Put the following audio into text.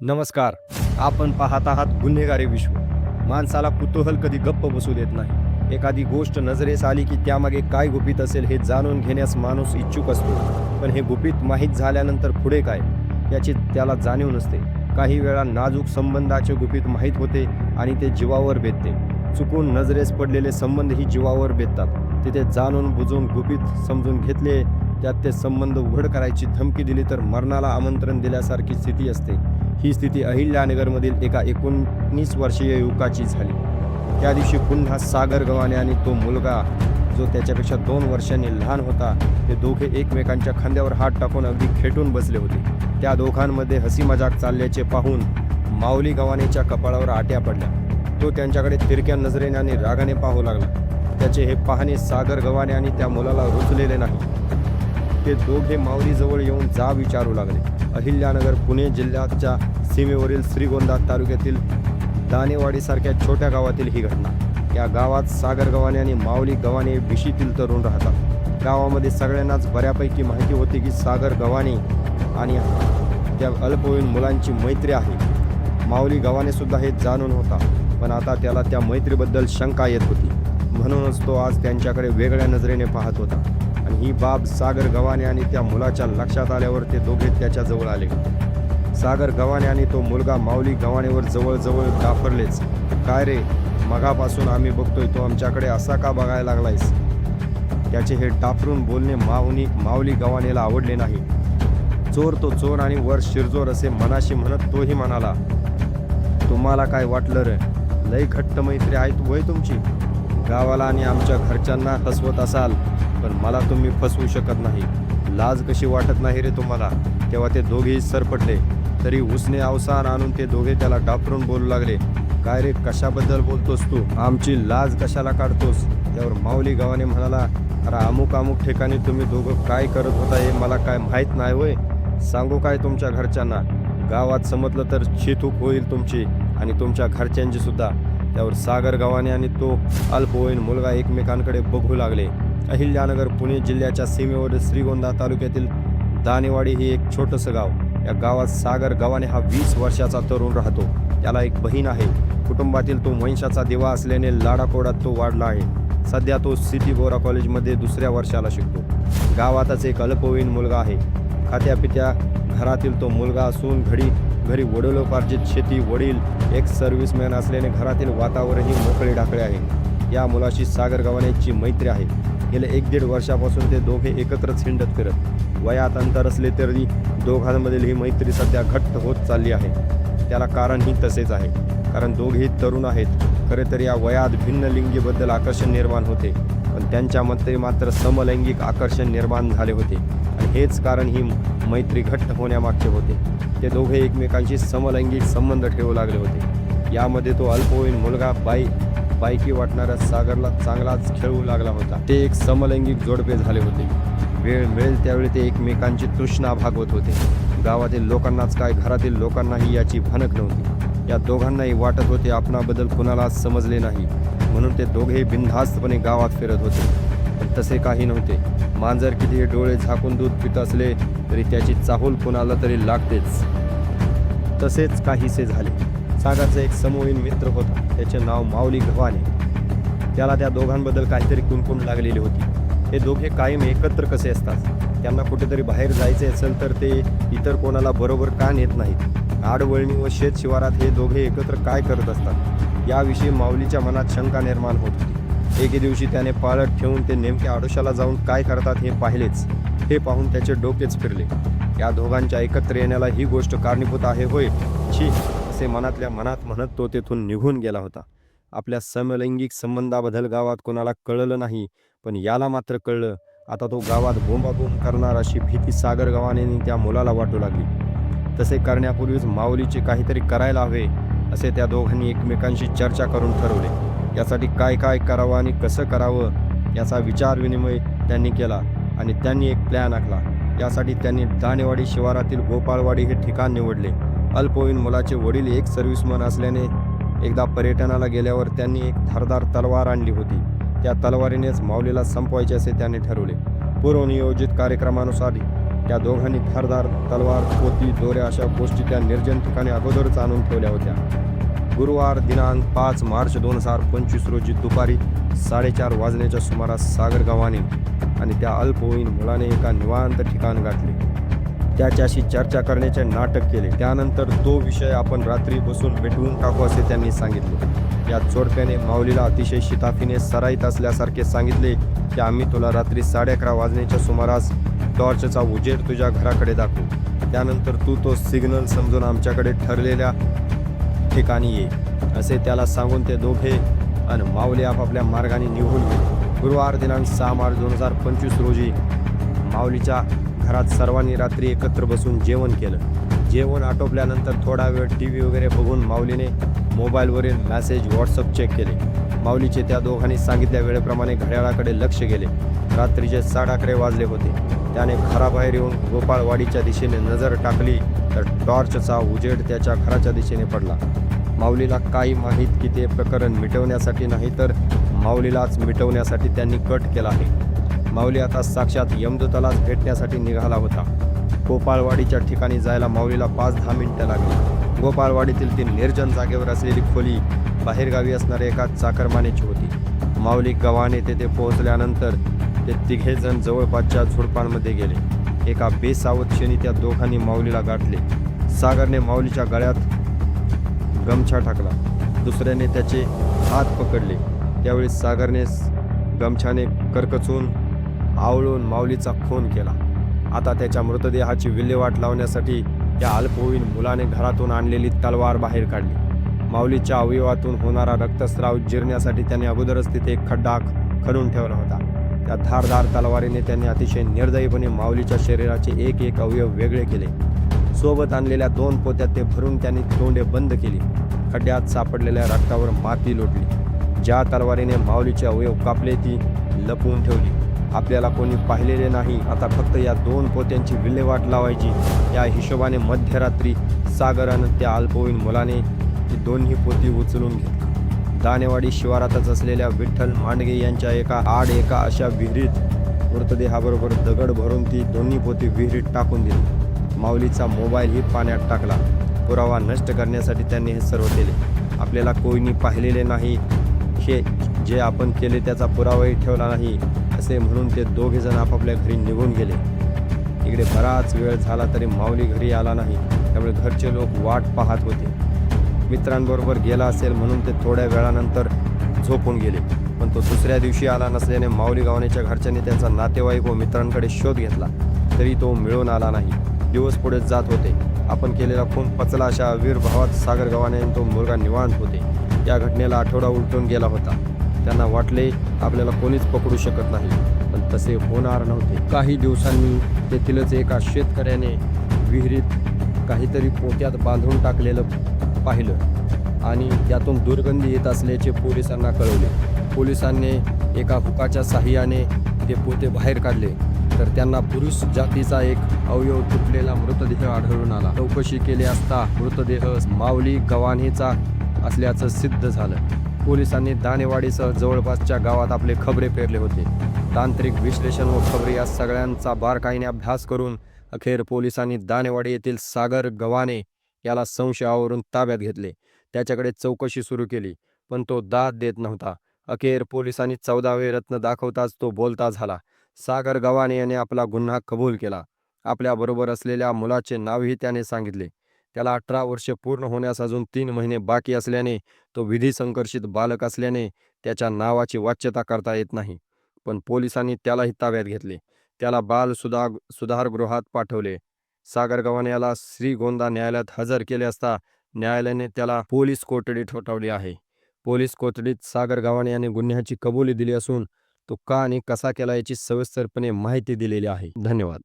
नमस्कार. आपण पाहत आहात गुन्हेगारी विश्व. माणसाला कुतूहल कधी गप्प बसू देत नाही. एखादी गोष्ट नजरेस आली की त्यामागे काय गुपित असेल हे जाणून घेण्यास माणूस इच्छुक असतो. पण हे गुपित माहीत झाल्यानंतर पुढे काय? याची त्याला जाणीव नसते. काही वेळा नाजूक संबंधाचे गुपित माहीत होते आणि ते जीवावर बेतते. चुकून नजरेस पडलेले संबंधही जीवावर बेततात. तिथे जाणून बुजून गुपित समजून घेतले त्यात ते संबंध उघड करायची धमकी दिली तर मरणाला आमंत्रण दिल्यासारखी स्थिती असते. ही स्थिती अहिल्यानगरमधील एका एकोणीस वर्षीय युवकाची झाली. त्या दिवशी पुन्हा सागर गव्हाणे आणि तो मुलगा जो त्याच्यापेक्षा दोन वर्षांनी लहान होता ते दोघे एकमेकांच्या खांद्यावर हात टाकून अगदी खेटून बसले होते. त्या दोघांमध्ये हसी मजाक चालल्याचे पाहून माऊली गव्हाणेच्या कपाळावर आट्या पडल्या. तो त्यांच्याकडे तिरक्या नजरेने आणि रागाने पाहू लागला. त्याचे हे पाहणे सागर गव्हाणे आणि त्या मुलाला रुचलेले नाही. ते दोघे माऊलीजवळ येऊन जा विचारू लागले. अहिल्यानगर पुणे जिल्ह्याच्या सीमेवरील श्रीगोंदा तालुक्यातील दानेवाडीसारख्या छोट्या गावातील ही घटना. या गावात सागर गव्हाणे आणि माऊली गव्हाणे विशीतील तरुण राहतात. गावामध्ये सगळ्यांनाच बऱ्यापैकी माहिती होती की सागर गव्हाणे आणि त्या अल्पवयीन मुलांची मैत्री आहे. माऊली गव्हाणेसुद्धा हे जाणून होता पण आता त्याला त्या मैत्रीबद्दल शंका येत होती. म्हणूनच तो आज त्यांच्याकडे वेगळ्या नजरेने पाहत होता. ही बाब सागर गव्हाणे आणि त्या मुलाच्या लक्षात आल्यावर ते दोघे त्याच्याजवळ आले. सागर गव्हाणे आणि तो मुलगा माऊली गव्हाणेवर जवळजवळ डाफरलेच. काय रे मगापासून आम्ही बघतोय तो आमच्याकडे असा का बघायला लागलायस? त्याचे हे डाफरून बोलणे माऊनी माऊली गव्हाणेला आवडले नाही. चोर तो चोर आणि वर शिरजोर असे मनाशी म्हणत तोही म्हणाला तुम्हाला काय वाटलं रे? लई घट्ट मैत्री आहेत वय तुमची? गावाला आणि आमच्या घरच्यांना फसवत असाल पण मला तुम्ही फसवू शकत नाही. लाज कशी वाटत नाही रे तुम्हाला? तेव्हा ते दोघेही सरपटले. तरी उसने अवसान आणून ते दोघे त्याला डापरून बोलू लागले. काय रे कशाबद्दल बोलतोस तू? आमची लाज कशाला काढतोस? त्यावर माऊली गावाने म्हणाला अरे अमुक अमुक ठिकाणी तुम्ही दोघं काय करत होता हे मला काय माहीत नाही होय? सांगू काय तुमच्या घरच्यांना? गावात समजलं तर शितूक होईल तुमची आणि तुमच्या घरच्यांची सुद्धा. त्यावर सागर गव्हाणे आणि तो अल्पवयीन मुलगा एकमेकांकडे बघू लागले. अहिल्यानगर पुणे जिल्ह्याच्या सीमेवर श्रीगोंदा तालुक्यातील दानेवाडी हे एक छोटंसं गाव. या गावात सागर गव्हाणे हा वीस वर्षाचा तरुण राहतो. त्याला एक बहीण आहे. कुटुंबातील तो वंशाचा दिवा असल्याने लाडाकोडात तो वाढला आहे. सध्या तो सिटी बोरा कॉलेजमध्ये दुसऱ्या वर्षाला शिकतो. गावातच एक अल्पवयीन मुलगा आहे. खात्यापित्या घरातील तो मुलगा असून घडी घरी वडिलोपार्जित शेती वडील एक सर्व्हिसमॅन असल्याने घरातील वातावरणही मोकळे ढाकळे आहे. या मुलाशी सागर गव्हाणेची मैत्री आहे. गेल्या एक दीड वर्षापासून ते दोघे एकत्रच हिंडत फिरत. वयात अंतर असले तरी दोघांमधील ही मैत्री सध्या घट्ट होत चालली आहे. त्याला कारणही तसेच आहे. कारण दोघेही तरुण आहेत. खरे तर या वयात भिन्न लिंगीबद्दल आकर्षण निर्माण होते. पण त्यांच्यामध्ये मात्र समलैंगिक आकर्षण निर्माण झाले होते. हेच कारण ही मैत्री घट्ट होण्यामागचे होते. ते दोघे एकमेकांशी समलैंगिक संबंध ठेवू लागले होते. यामध्ये तो अल्पवयीन मुलगा बाई बायकी वाटणाऱ्या सागरला चांगलाच खेळू लागला होता. ते एक समलैंगिक जोडपे झाले होते. वेळ मिळेल त्यावेळी ते एकमेकांची तृष्णा भागवत होते. गावातील लोकांनाच काय घरातील लोकांनाही याची भनक नव्हती. या दोघांनाही वाटत होते आपणाबद्दल कुणालाच समजले नाही. म्हणून ते दोघेही बिनधास्तपणे गावात फिरत होते. पण तसे काही नव्हते. मांजर किती डोळे झाकून दूध पित असले तरी त्याची चाहूल कुणाला तरी लागतेच. तसेच काहीसे झाले. सागरचा एक समूहीन मित्र होता. त्याचे नाव माऊली गव्हाणे. त्याला त्या दोघांबद्दल काहीतरी कुणकुण लागलेली होती. हे दोघे कायम एकत्र कसे असतात? त्यांना कुठेतरी बाहेर जायचे असेल तर ते इतर कोणाला बरोबर का नेत नाहीत? आडवळणी व शेत शिवारात हे दोघे एकत्र काय करत असतात? याविषयी माऊलीच्या मनात शंका निर्माण होत होती. एके दिवशी त्याने पाळत ठेवून ते नेमक्या आडोशाला जाऊन काय करतात हे पाहिलेच. हे पाहून त्याचे डोकेच फिरले. या दोघांच्या एकत्र येण्याला ही गोष्ट कारणीभूत आहे होय? छी असे मनातल्या मनात म्हणत तो तेथून निघून गेला होता. आपल्या समलैंगिक संबंधाबद्दल गावात कोणाला कळलं नाही पण याला मात्र कळलं. आता तो गावात बोंबाबोंब करणार अशी भीती सागर गव्हाणे त्या मुलाला वाटू लागली. तसे करण्यापूर्वीच माऊलीचे काहीतरी करायला हवे असे त्या दोघांनी एकमेकांशी चर्चा करून ठरवले. यासाठी काय काय करावं आणि कसं करावं याचा विचार विनिमय त्यांनी केला आणि त्यांनी एक प्लॅन आखला. यासाठी त्यांनी दाणेवाडी शिवारातील गोपाळवाडी हे ठिकाण निवडले. अल्पवयीन मुलाचे वडील एक सर्व्हिसमन असल्याने एकदा पर्यटनाला गेल्यावर त्यांनी एक धारदार तलवार आणली होती. त्या तलवारीनेच माऊलीला संपवायचे असे त्यांनी ठरवले. पूर्वनियोजित कार्यक्रमानुसार त्या दोघांनी धारदार तलवार पोती दोऱ्या अशा गोष्टी त्या निर्जन ठिकाणी अगोदरच आणून ठेवल्या होत्या. गुरुवार दिनांक पाच मार्च दोन हजार पंचवीस रोजी दुपारी साडेचार वाजण्याच्या सुमारास सागर गावाने आणि त्या अल्पवयीन मुलाने एका निवांत ठिकाण गाठले. त्याच्याशी चर्चा करण्याचे नाटक केले. त्यानंतर तो विषय आपण रात्री बसून मिटवून टाकू असे त्यांनी सांगितले. या जोडप्याने माऊलीला अतिशय शिताफीने सराईत असल्यासारखे सांगितले की आम्ही तुला रात्री साडे अकरा वाजण्याच्या सुमारास टॉर्चचा उजेड तुझ्या घराकडे दाखवू. त्यानंतर तू तो सिग्नल समजून आमच्याकडे ठरलेल्या ठिकाणी ये असे त्याला सांगून ते दोघे आणि माऊली आपापल्या मार्गाने निघून गेले. गुरुवार दिनांक सहा मार्च दोन हजार पंचवीस रोजी माऊलीच्या घरात सर्वांनी रात्री एकत्र बसून जेवण केलं. जेवण आटोपल्यानंतर थोडा वेळ टी व्ही वगैरे बघून माऊलीने मोबाईलवरील मॅसेज व्हॉट्सअप चेक केले. माऊलीचे त्या दोघांनी सांगितल्या वेळेप्रमाणे घड्याळाकडे लक्ष गेले. रात्रीचे साडे अकरा वाजले होते त्याने घराबाहेर येऊन गोपाळवाडीच्या दिशेने नजर टाकली तर टॉर्चचा उजेड त्याच्या घराच्या दिशेने पडला. माऊलीला काही माहीत की ते प्रकरण मिटवण्यासाठी नाही तर माऊलीलाच मिटवण्यासाठी त्यांनी कट केला आहे. माऊली आता साक्षात यमदूतालाच भेटण्यासाठी निघाला होता. गोपाळवाडीच्या ठिकाणी जायला माऊलीला पाच दहा मिनिटं लागली. गोपाळवाडीतील ती निर्जन जागेवर असलेली खोली बाहेरगावी असणाऱ्या एका चाकरमानेची होती. माऊली गव्हाणे तेथे पोहोचल्यानंतर ते तिघेजण जवळपासच्या झुडपांमध्ये गेले. एका बेसावत क्षणी त्या दोघांनी माऊलीला गाठले. सागरने माऊलीच्या गळ्यात गमछा टाकला. दुसऱ्याने त्याचे हात पकडले. त्यावेळी सागरने गमछाने करकचून आवळून माऊलीचा खून केला. आता त्याच्या मृतदेहाची विल्हेवाट लावण्यासाठी त्या अल्पवयीन मुलाने घरातून आणलेली तलवार बाहेर काढली. माऊलीच्या अवयवातून होणारा रक्तस्राव जिरण्यासाठी त्याने अगोदरच तिथे एक खड्डा खणून ठेवला होता. त्या धारदार तलवारीने त्यांनी अतिशय निर्दयीपणे माऊलीच्या शरीराचे एक एक अवयव वेगळे केले. सोबत आणलेल्या दोन पोत्यात ते भरून त्यांनी तोंडे बंद केली. खड्ड्यात सापडलेल्या रक्तावर माती लोटली. ज्या तलवारीने माऊलीचे अवयव कापले ती लपवून ठेवली. आपल्याला कोणी पाहिलेले नाही. आता फक्त या दोन पोत्यांची विल्हेवाट लावायची. या हिशोबाने मध्यरात्री सागरानं त्या अल्पवयीन मुलाने ती दोन्ही पोती उचलून घेतली. दानेवाडी शिवारातच असलेल्या विठ्ठल मांडगे यांच्या एका आड एका अशा विहिरीत मृतदेहाबरोबर दगड भरून ती दोन्ही पोती विहिरीत टाकून दिली. माऊलीचा मोबाईलही पाण्यात टाकला. पुरावा नष्ट करण्यासाठी त्यांनी हे सर्व केले. आपल्याला कोणी पाहिलेले नाही. हे जे आपण केले त्याचा पुरावाही ठेवला नाही असे म्हणून ते दोघेजण आपापल्या घरी निघून गेले. इकडे बराच वेळ झाला तरी माऊली घरी आला नाही. त्यामुळे घरचे लोक वाट पाहत होते. मित्रांबरोबर गेला असेल म्हणून ते थोड्या वेळानंतर झोपून गेले. पण तो दुसऱ्या दिवशी आला नसल्याने माऊली गावण्याच्या घरच्यांनी त्यांचा नातेवाईक व मित्रांकडे शोध घेतला. तरी तो मिळून आला नाही. दिवस पुढे जात होते. आपण केलेला खून पचला अशा आविर्भावात सागर गावाने तो मुलगा निवांत होते. या घटनेला आठवडा उलटून गेला होता. त्यांना वाटले आपल्याला कोणीच पकडू शकत नाही. पण तसे होणार नव्हते. काही दिवसांनी तेथीलच एका शेतकऱ्याने विहिरीत काहीतरी पोत्यात बांधून टाकलेलं पाहिलं आणि त्यातून दुर्गंधी येत असल्याचे पोलिसांना कळवले. पोलिसांनी एका हुकाच्या साह्याने ते पोते बाहेर काढले. तर त्यांना पुरुष जातीचा एक अवयव तुटलेला मृतदेह आढळून आला. चौकशी केली असता मृतदेह माऊली गव्हाणीचा असल्याचं सिद्ध झालं. पोलिसांनी दानेवाडीसह जवळपासच्या गावात आपले खबरे पेरले होते. तांत्रिक विश्लेषण व खबरे या सगळ्यांचा बारकाईने अभ्यास करून अखेर पोलिसांनी दानेवाडी येथील सागर गव्हाणे याला संशयावरून ताब्यात घेतले. त्याच्याकडे चौकशी सुरू केली पण तो दाद देत नव्हता. अखेर पोलिसांनी चौदावे रत्न दाखवताच तो बोलता झाला. सागर गव्हाणे याने आपला गुन्हा कबूल केला. आपल्याबरोबर असलेल्या मुलाचे नावही त्याने सांगितले. त्याला अठरा वर्षे पूर्ण होण्यास अजून तीन महिने बाकी असल्याने तो विधी संकर्षित बालक असल्याने त्याच्या नावाची वाच्यता करता येत नाही. पण पोलिसांनी त्यालाही ताब्यात घेतले. त्याला बाल सुधा सुधारगृहात पाठवले. सागर गव्हाणे याला श्रीगोंदा न्यायालयात हजर केले असता न्यायालयाने त्याला पोलीस कोठडी ठोठावली आहे. पोलीस कोठडीत सागर गव्हाणे याने गुन्ह्याची कबुली दिली असून तो का आणि कसा केला याची सविस्तरपणे माहिती दिलेली आहे. धन्यवाद.